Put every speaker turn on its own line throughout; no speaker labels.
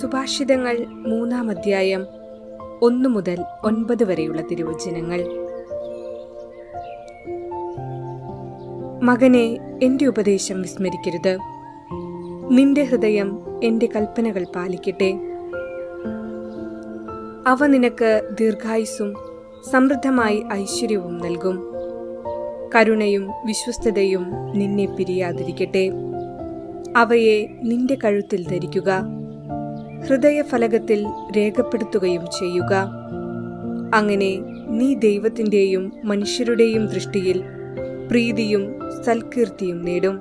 സുഭാഷിതങ്ങൾ മൂന്നാം അധ്യായം ഒന്നു മുതൽ ഒൻപത് വരെയുള്ള തിരുവചനങ്ങൾ. മകനെ എന്റെ ഉപദേശം വിസ്മരിക്കരുത്. നിന്റെ ഹൃദയം എന്റെ കൽപ്പനകൾ പാലിക്കട്ടെ. അവ നിനക്ക് ദീർഘായുസ്സും സമൃദ്ധമായി ഐശ്വര്യവും നൽകും. കരുണയും വിശ്വസ്തതയും നിന്നെ പിരിയാതിരിക്കട്ടെ. അവയെ നിന്റെ കഴുത്തിൽ ധരിക്കുക. ഹൃദയഫലകത്തിൽ രേഖപ്പെടുത്തുകയും ചെയ്യുക. അങ്ങനെ നീ ദൈവത്തിന്റെയും മനുഷ്യരുടെയും ദൃഷ്ടിയിൽ പ്രീതിയും സൽകീർത്തിയും നേടും.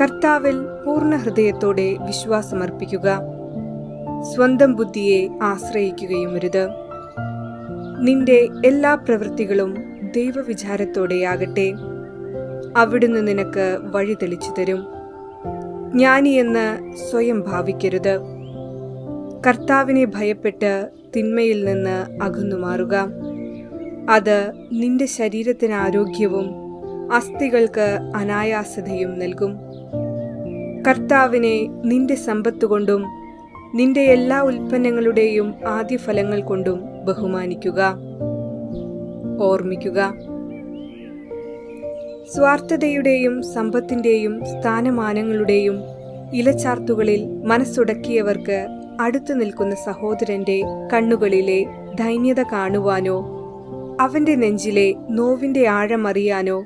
കർത്താവിൽ പൂർണ ഹൃദയത്തോടെ വിശ്വാസമർപ്പിക്കുക. സ്വന്തം ബുദ്ധിയെ ആശ്രയിക്കുകയുമരുത് നിന്റെ എല്ലാ പ്രവൃത്തികളും ദൈവവിചാരത്തോടെയാകട്ടെ. അവിടുന്ന് നിനക്ക് വഴി തെളിച്ചു തരും. ജ്ഞാനിയെന്ന് സ്വയം ഭാവിക്കരുത്. കർത്താവിനെ ഭയപ്പെട്ട് തിന്മയിൽ നിന്ന് അകന്നു മാറുക. അത് നിന്റെ ശരീരത്തിന് ആരോഗ്യവും അസ്ഥികൾക്ക് അനായാസതയും നൽകും. കർത്താവിനെ നിന്റെ സമ്പത്തുകൊണ്ടും നിന്റെ എല്ലാ ഉൽപ്പന്നങ്ങളുടെയും ആദ്യഫലങ്ങൾ കൊണ്ടും ബഹുമാനിക്കുക. ഓർമ്മിക്കുക. സ്വാർത്ഥതയുടെയും സമ്പത്തിന്റെയും സ്ഥാനമാനങ്ങളുടെയും ഇലച്ചാർത്തുകളിൽ മനസ്സുടക്കിയവർക്ക് അടുത്തു നിൽക്കുന്ന സഹോദരന്റെ കണ്ണുകളിലെ ദൈന്യത കാണുവാനോ അവന്റെ നെഞ്ചിലെ നോവിന്റെ ആഴം അറിയാനോ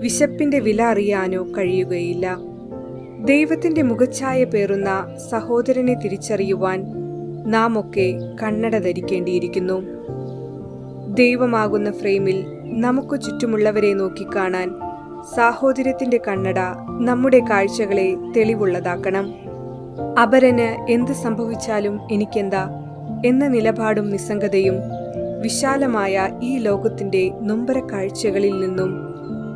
വിശപ്പിന്റെ വില അറിയാനോ കഴിയുകയില്ല. ദൈവത്തിന്റെ മുഖച്ഛായ പേറുന്ന സഹോദരനെ തിരിച്ചറിയുവാൻ നാം ഒക്കെ കണ്ണട ധരിക്കേണ്ടിയിരിക്കുന്നു. ദൈവമാകുന്ന ഫ്രെയിമിൽ നമുക്ക് ചുറ്റുമുള്ളവരെ നോക്കിക്കാണാൻ സാഹോദര്യത്തിന്റെ കണ്ണട നമ്മുടെ കാഴ്ചകളെ തെളിവുള്ളതാക്കണം. അപരന് എന്ത് സംഭവിച്ചാലും എനിക്കെന്താ? എന്ന നിലപാടും നിസ്സംഗതയും വിശാലമായ ഈ ലോകത്തിന്റെ നൊമ്പര കാഴ്ചകളിൽ നിന്നും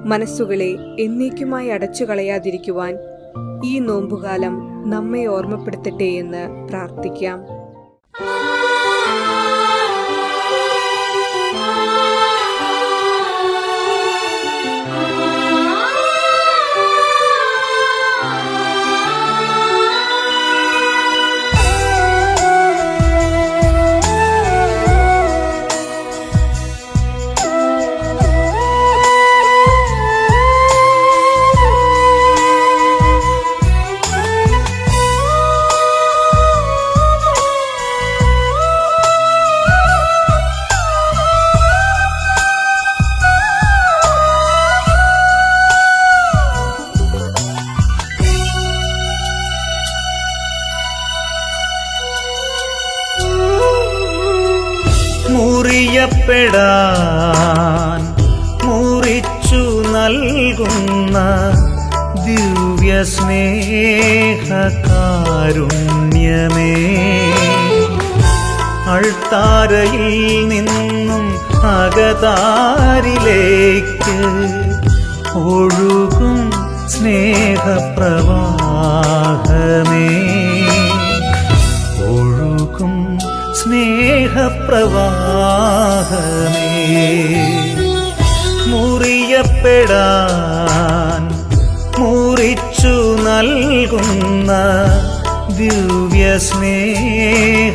മനസ്സുകളെ എന്നേക്കുമായി അടച്ചു കളയാതിരിക്കുവാൻ ഈ നോമ്പുകാലം നമ്മെ ഓർമ്മപ്പെടുത്തട്ടെ എന്ന് പ്രാർത്ഥിക്കാം.
മുറിയപ്പെടാൻ മുറിച്ചു നൽകുന്ന ദിവ്യ സ്നേഹകാരുണ്യമേ അൾത്താരയിൽ നിന്നും അകതാരിലേക്ക് ഒഴുകും സ്നേഹപ്രവാഹമേ. ഒഴുകും സ്നേഹപ്രവാഹമേ മുറിയപ്പെടാൻ മുറിച്ചു നൽകുന്ന ദിവ്യ സ്നേഹകാരുണ്യമേ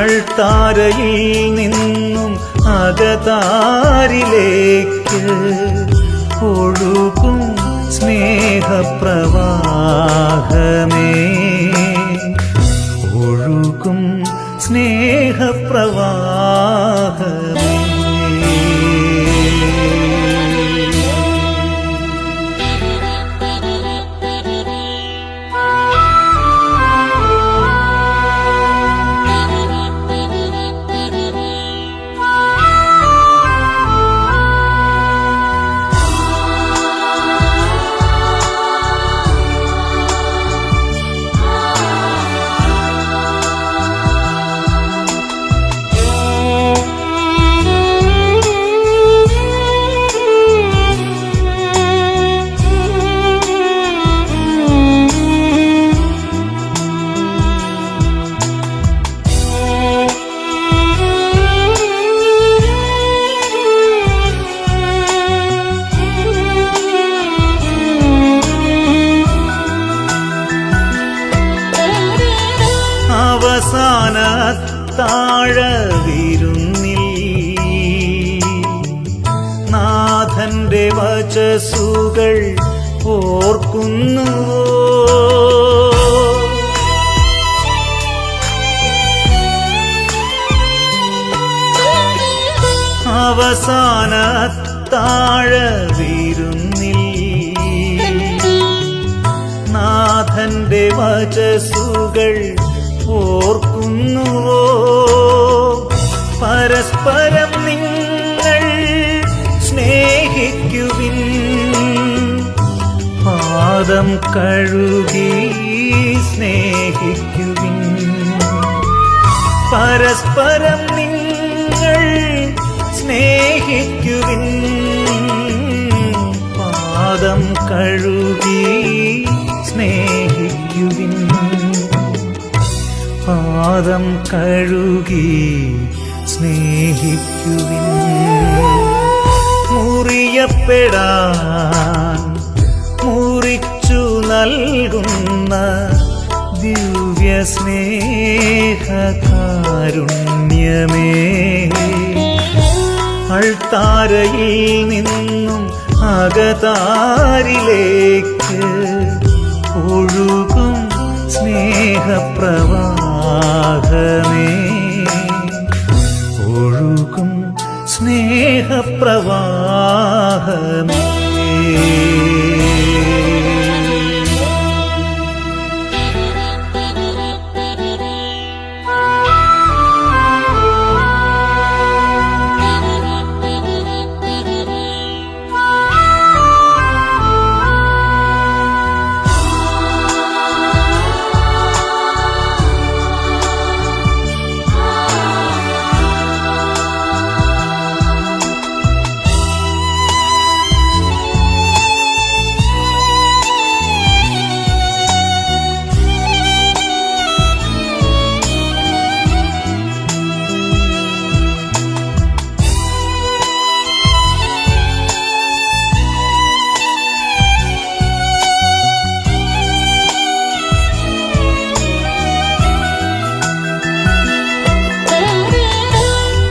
അൾത്താരയിൽ നിന്നും അകതാരിലേക്ക് ഒഴുകും സ്നേഹപ്രവാഹമേ. സ്നേഹപ്രവാഹമേ അത്താഴ വിരുന്നിൽ നാഥന്റെ വചസുകൾ ഓർക്കുന്നു അവസാന താഴ വിരുന്നിൽ നാഥന്റെ വചസുകൾ ഓർക്കുന്നുവോ? പരസ്പരം നിങ്ങൾ സ്നേഹിക്കുവിൻ. പാദം കഴുകി സ്നേഹിക്കുവിൻ. പരസ്പരം നിങ്ങൾ സ്നേഹിക്കുവിൻ. പാദം കഴുകി സ്നേഹിക്കുവിൻ. പാദം കഴുകി സ്നേഹിക്കുവിൻ. മുറിയപ്പെടാൻ മുറിച്ചു നൽകുന്ന ദിവ്യ സ്നേഹകാരുണ്യമേ അൾത്താരയിൽ നിന്നും അകതാരിലേക്ക് ഒഴുകും സ്നേഹപ്രവാഹമേ ഒഴുകും സ്നേഹപ്രവാഹമേ.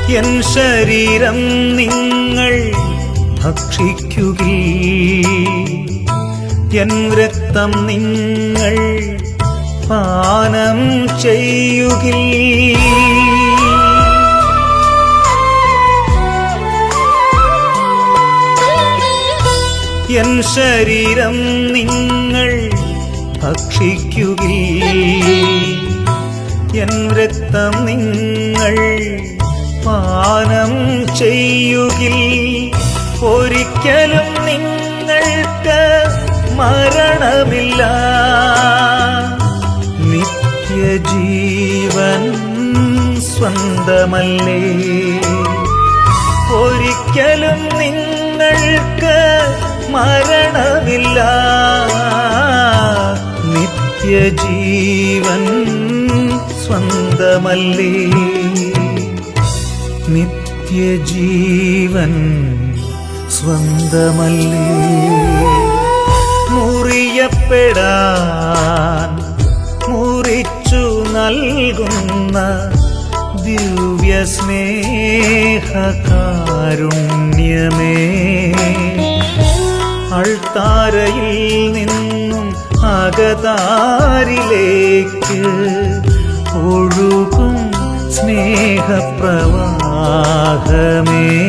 എൻ ശരീരം നിങ്ങൾ ഭക്ഷിക്കുക. എൻ രക്തം നിങ്ങൾ പാനം ചെയ്യുക. എൻ ശരീരം നിങ്ങൾ ഭക്ഷിക്കുക. എൻ രക്തം നിങ്ങൾ പാനം ചെയ്യുകിൽ ഒരിക്കലും നിങ്ങൾക്ക് മരണമില്ല. നിത്യജീവൻ സ്വന്തമല്ലേ? ഒരിക്കലും നിങ്ങൾക്ക് മരണമില്ല. നിത്യജീവൻ സ്വന്തമല്ലേ? നിത്യജീവൻ സ്വന്തമല്ലേ? മുറിയപ്പെടാൻ മുറിച്ചു നൽകുന്ന ദിവ്യ സ്നേഹകാരുണ്യമേ അൾത്താരയിൽ നിന്നും അകതാരിലേക്ക് ഒഴുകും. സ്നേഹപ്രവാഹമേ.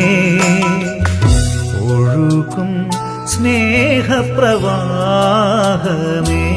ഒഴുകും സ്നേഹപ്രവാഹമേ.